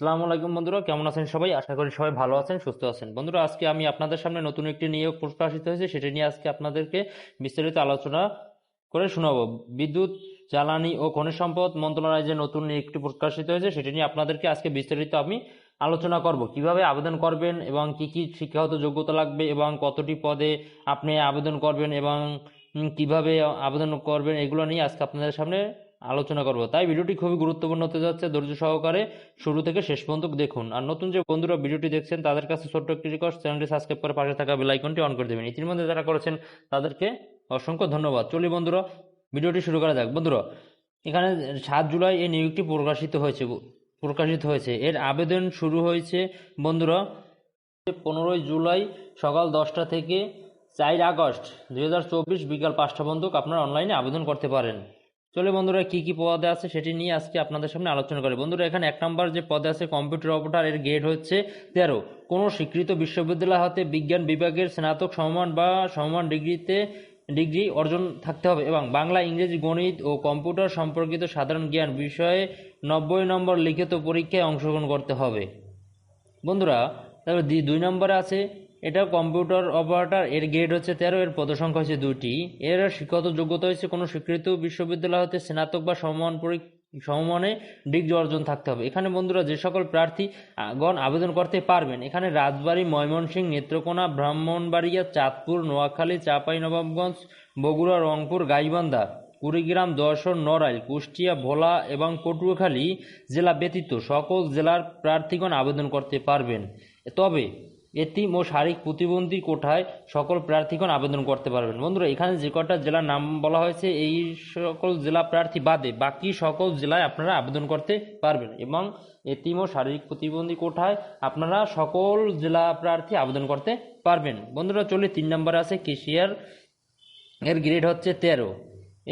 সালামু আলাইকুম বন্ধুরা, কেমন আছেন সবাই? আশা করি সবাই ভালো আছেন, সুস্থ আছেন। বন্ধুরা, আজকে আমি আপনাদের সামনে নতুন একটি নিয়োগ প্রকাশিত হয়েছে, সেটা নিয়ে আজকে আপনাদেরকে বিস্তারিত আলোচনা করে শোনাবো। বিদ্যুৎ, জ্বালানি ও খনিজ সম্পদ মন্ত্রণালয় যে নতুন নিয়োগটি প্রকাশিত হয়েছে, সেটা নিয়ে আপনাদেরকে আজকে বিস্তারিত আমি আলোচনা করব। কীভাবে আবেদন করবেন এবং কি কি শিক্ষাগত যোগ্যতা লাগবে এবং কতটি পদে আপনি আবেদন করবেন এবং কীভাবে আবেদন করবেন, এগুলো নিয়ে আজকে আপনাদের সামনে আলোচনা করব। তাই ভিডিওটি খুবই গুরুত্বপূর্ণ হতে যাচ্ছে, ধৈর্য সহকারে শুরু থেকে শেষ পর্যন্ত দেখুন। আর নতুন যে বন্ধুরা ভিডিওটি দেখছেন, তাদের কাছে ছোট্ট একটি রিকোয়েস্ট চ্যানেলটি সাবস্ক্রাইব করে পাশে থাকা বেল আইকনটি অন করে দেবেন। ইতিমধ্যে যারা করেছেন, তাদেরকে অসংখ্য ধন্যবাদ। চলি বন্ধুরা, ভিডিওটি শুরু করা যাক। বন্ধুরা, এখানে সাত জুলাই এই নিয়োগটি প্রকাশিত হয়েছে প্রকাশিত হয়েছে। এর আবেদন শুরু হয়েছে, বন্ধুরা, পনেরোই জুলাই সকাল দশটা থেকে চার আগস্ট দু হাজার চব্বিশ বিকাল পাঁচটা পর্যন্ত আপনারা অনলাইনে আবেদন করতে পারেন। চলে বন্ধুরা, কি কি পদে আছে সেটি নিয়ে আজকে আপনাদের সামনে আলোচনা করে। বন্ধুরা, এখানে এক নম্বর যে পদে আছে কম্পিউটার অপারেটর, এর গ্রেড হচ্ছে তেরো। কোনো স্বীকৃত বিশ্ববিদ্যালয় হতে বিজ্ঞান বিভাগের স্নাতক, সমমান বা সমমান ডিগ্রিতে ডিগ্রি অর্জন থাকতে হবে এবং বাংলা, ইংরেজি, গণিত ও কম্পিউটার সম্পর্কিত সাধারণ জ্ঞান বিষয়ে নব্বই নম্বর লিখিত পরীক্ষায় অংশগ্রহণ করতে হবে। বন্ধুরা দ্বি- দুই নম্বরে আছে এটা কম্পিউটার অপারেটর, এর গ্রেড হচ্ছে তেরো, এর পদসংখ্যা হচ্ছে দুটি এর শিক্ষাগত যোগ্যতা হচ্ছে কোনো স্বীকৃত বিশ্ববিদ্যালয় হতে স্নাতক বা সমমান সমমানে ডিগ্রি অর্জন থাকতে হবে। এখানে বন্ধুরা যে সকল প্রার্থী গণ আবেদন করতে পারবেন, এখানে রাজবাড়ী, ময়মনসিংহ, নেত্রকোনা, ব্রাহ্মণবাড়িয়া, চাঁদপুর, নোয়াখালী চাঁপাইনবাবগঞ্জ বগুড়া, রংপুর, গাইবান্ধা, কুড়িগ্রাম যশোর নড়াইল, কুষ্টিয়া, ভোলা এবং পটুয়াখালী জেলা ব্যতীত সকল জেলার প্রার্থীগণ আবেদন করতে পারবেন। তবে এতিম ও শারীরিক প্রতিবন্ধী কোঠায় সকল প্রার্থীগণ আবেদন করতে পারবেন। বন্ধুরা, এখানে যে কটা জেলার নাম বলা হয়েছে, এই সকল জেলা প্রার্থী বাদে বাকি সকল জেলায় আপনারা আবেদন করতে পারবেন এবং এতিম ও শারীরিক প্রতিবন্ধী কোঠায় আপনারা সকল জেলা প্রার্থী আবেদন করতে পারবেন। বন্ধুরা, চলে, তিন নম্বরে আছে, কেশিয়ার। এর গ্রেড হচ্ছে তেরো।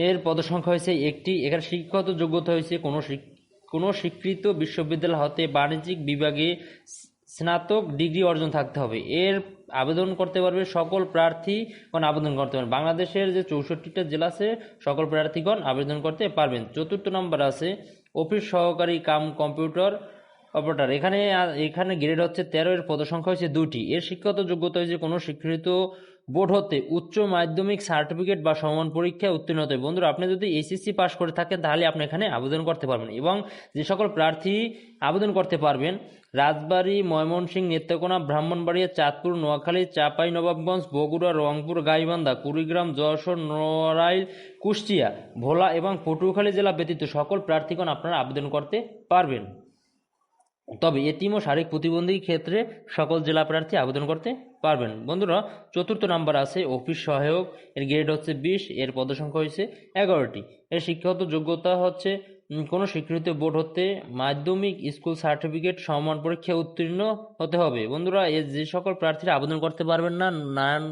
এর পদসংখ্যা হয়েছে একটি। এখানে শিক্ষাগত যোগ্যতা হয়েছে কোনো কোনো স্বীকৃত বিশ্ববিদ্যালয় হতে বাণিজ্যিক বিভাগে স্নাতক ডিগ্রি অর্জন থাকতে হবে। এর আবেদন করতে পারবে সকল প্রার্থীগণ আবেদন করতে পারবেন। বাংলাদেশের যে চৌষট্টিটা জেলা আছে, সকল প্রার্থীগণ আবেদন করতে পারবেন। চতুর্থ নম্বর আছে, অফিস সহকারী কাম কম্পিউটার অপারেটার। এখানে এখানে গ্রেড হচ্ছে তেরো, এর পদসংখ্যা হয়েছে দুটি এর শিক্ষাগত যোগ্যতা হয়েছে কোনো স্বীকৃত বোর্ড হতে উচ্চ মাধ্যমিক সার্টিফিকেট বা সমান পরীক্ষায় উত্তীর্ণ হতে। বন্ধুরা, আপনি যদি এসএসসি পাস করে থাকেন, তাহলে আপনি এখানে আবেদন করতে পারবেন এবং যে সকল প্রার্থী আবেদন করতে পারবেন, রাজবাড়ী, ময়মনসিংহ, নেত্রকোনা, ব্রাহ্মণবাড়িয়া, চাঁদপুর, নোয়াখালী, চাপাই, নবাবগঞ্জ, বগুড়া, রংপুর, গাইবান্ধা, কুড়িগ্রাম, যশোর, নড়াইল, কুষ্টিয়া, ভোলা এবং পটুয়াখালী জেলা ব্যতীত সকল প্রার্থীগণ আপনারা আবেদন করতে পারবেন তবে এতিম ও শারীরিক প্রতিবন্ধী ক্ষেত্রে সকল জেলা প্রার্থী আবেদন করতে পারবেন। বন্ধুরা, চতুর্থ নাম্বার আছে অফিস সহায়ক, এর গ্রেড হচ্ছে বিশ, এর পদসংখ্যা হয়েছে এগারোটি। এর শিক্ষাগত যোগ্যতা হচ্ছে কোনো স্বীকৃত বোর্ড হতে মাধ্যমিক স্কুল সার্টিফিকেট সমান পরীক্ষায় উত্তীর্ণ হতে হবে। বন্ধুরা, এ যে সকল প্রার্থীরা আবেদন করতে পারবেন না নারায়ণ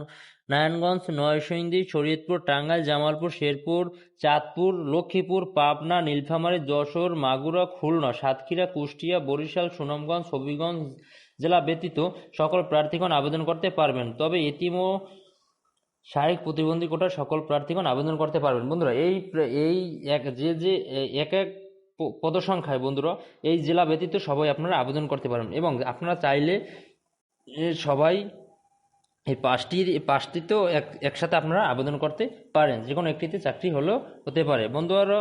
নারায়ণগঞ্জ নয়সিংদী শরীয়তপুর, টাঙ্গাইল, জামালপুর, শেরপুর, চাঁদপুর, লক্ষ্মীপুর, পাবনা, নীলফামারী, যশোর, মাগুরা, খুলনা, সাতক্ষীরা, কুষ্টিয়া, বরিশাল, সুনামগঞ্জ, হবিগঞ্জ জেলা ব্যতীত সকল প্রার্থীগণ আবেদন করতে পারবেন। তবে এতিম ও শারীরিক প্রতিবন্ধী কোটার সকল প্রার্থীগণ আবেদন করতে পারবেন। বন্ধুরা, এই এই এক, যে যে এক এক পদসংখ্যায় বন্ধুরা, এই জেলা ব্যতীত সবাই আপনারা আবেদন করতে পারবেন। এবং আপনারা চাইলে সবাই এই পাঁচটির এই পাঁচটিতেও এক, একসাথে আপনারা আবেদন করতে পারেন। যে কোনো একটিতে চাকরি হলেও হতে পারে। বন্ধুরা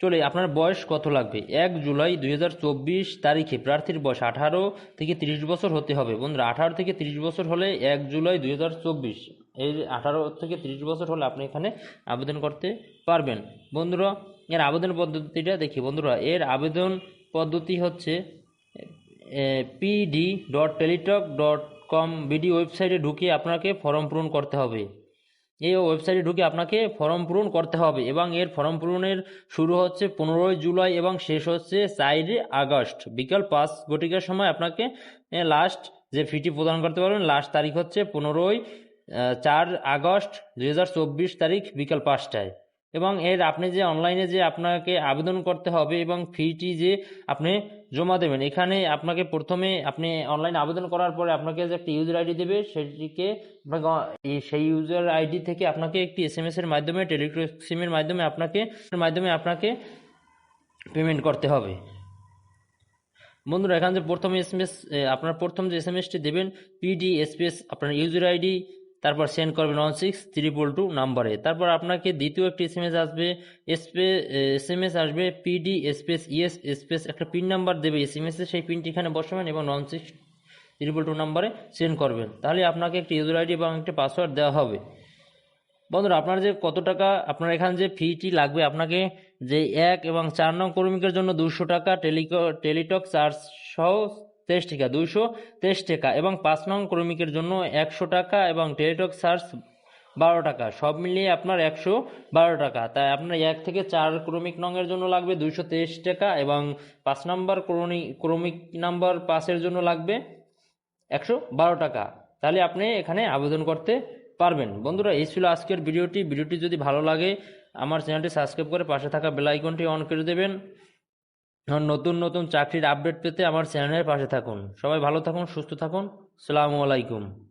চলে, আপনার বয়স কত লাগবে? এক জুলাই দু হাজার চব্বিশ তারিখে। প্রার্থীর বয়স আঠারো থেকে তিরিশ বছর হতে হবে। বন্ধুরা, আঠারো থেকে তিরিশ বছর হলে এক জুলাই দুই হাজার চব্বিশ। এই আঠারো থেকে তিরিশ বছর হলে আপনি এখানে আবেদন করতে পারবেন। বন্ধুরা, এর আবেদন পদ্ধতিটা দেখি। বন্ধুরা, এর আবেদন পদ্ধতি হচ্ছে PD dot Teletalk dot com BD ওয়েবসাইটে ঢুকে আপনাকে ফর্ম পূরণ করতে হবে। এই ওয়েবসাইটে ঢুকে আপনাকে ফর্ম পূরণ করতে হবে এবং এর ফর্ম পূরণের শুরু হচ্ছে পনেরোই জুলাই এবং শেষ হচ্ছে চারই আগস্ট। বিকাল পাঁচ ঘটিকার সময় আপনাকে লাস্ট যে ফিটি প্রদান করতে পারবেন লাস্ট তারিখ হচ্ছে পনেরোই চার আগস্ট দু হাজার চব্বিশ তারিখ বিকাল পাঁচটায়। এবং এর আপনি যে অনলাইনে যে আপনাকে আবেদন করতে হবে এবং ফিটি যে আপনি জমা দেবেন। এখানে আপনাকে প্রথমে আপনি অনলাইন আবেদন করার পরে আপনাকে যে একটা ইউজার আইডি দেবে, সেটিকে আপনাকে সেই ইউজার আইডি থেকে আপনাকে একটি এস এম এস এর মাধ্যমে টেলিগ্রাম সিমের মাধ্যমে আপনাকে মাধ্যমে আপনাকে পেমেন্ট করতে হবে। বন্ধুরা, এখানে যে প্রথম এস এম এস আপনার প্রথম যে এস এম এসটি দেবেন পিডি স্পেস আপনার ইউজার আইডি তারপর সেন্ড করবেন ওয়ান সিক্স ত্রিপল টু নাম্বারে তারপর আপনাকে দ্বিতীয় একটি এস এম এস আসবে এসপে এস এম এস আসবে পিডি স্পেস ইএস স্পেস একটা পিন নাম্বার দেবে এস এম এসে সেই পিনটি এখানে বসাবেন এবং ওয়ান সিক্স ত্রিপল টু নাম্বারে সেন্ড করবেন। তাহলে আপনাকে একটি ইউজার আইডি এবং একটি পাসওয়ার্ড দেওয়া হবে। বন্ধুরা, আপনার যে কত টাকা, আপনার এখানে যে ফিটি লাগবে, আপনাকে যে এক এবং চার নং কর্মীকের জন্য দুশো টাকা টেলিক টেলিটক চার্জ সহ তেইশ টাকা দুশো তেইশ টাকা এবং পাঁচ নং ক্রমিকের জন্য একশো টাকা এবং টেলিটক চার্জ বারো টাকা। সব মিলিয়ে আপনার একশো বারো টাকা। তাই আপনার এক থেকে চার ক্রমিক নংয়ের জন্য লাগবে দুইশো তেইশ টাকা এবং পাঁচ নাম্বার ক্রমিক ক্রমিক নাম্বার পাঁচের জন্য লাগবে একশো বারো টাকা। তাহলে আপনি এখানে আবেদন করতে পারবেন। বন্ধুরা, এই ছিল আজকের ভিডিওটি। ভিডিওটি যদি ভালো লাগে, আমার চ্যানেলটি সাবস্ক্রাইব করে পাশে থাকা বেল আইকনটি অন করে দেবেন। আর নতুন নতুন চাকরির আপডেট পেতে আমার চ্যানেলের পাশে থাকুন। সবাই ভালো থাকুন, সুস্থ থাকুন। সালামু আলাইকুম।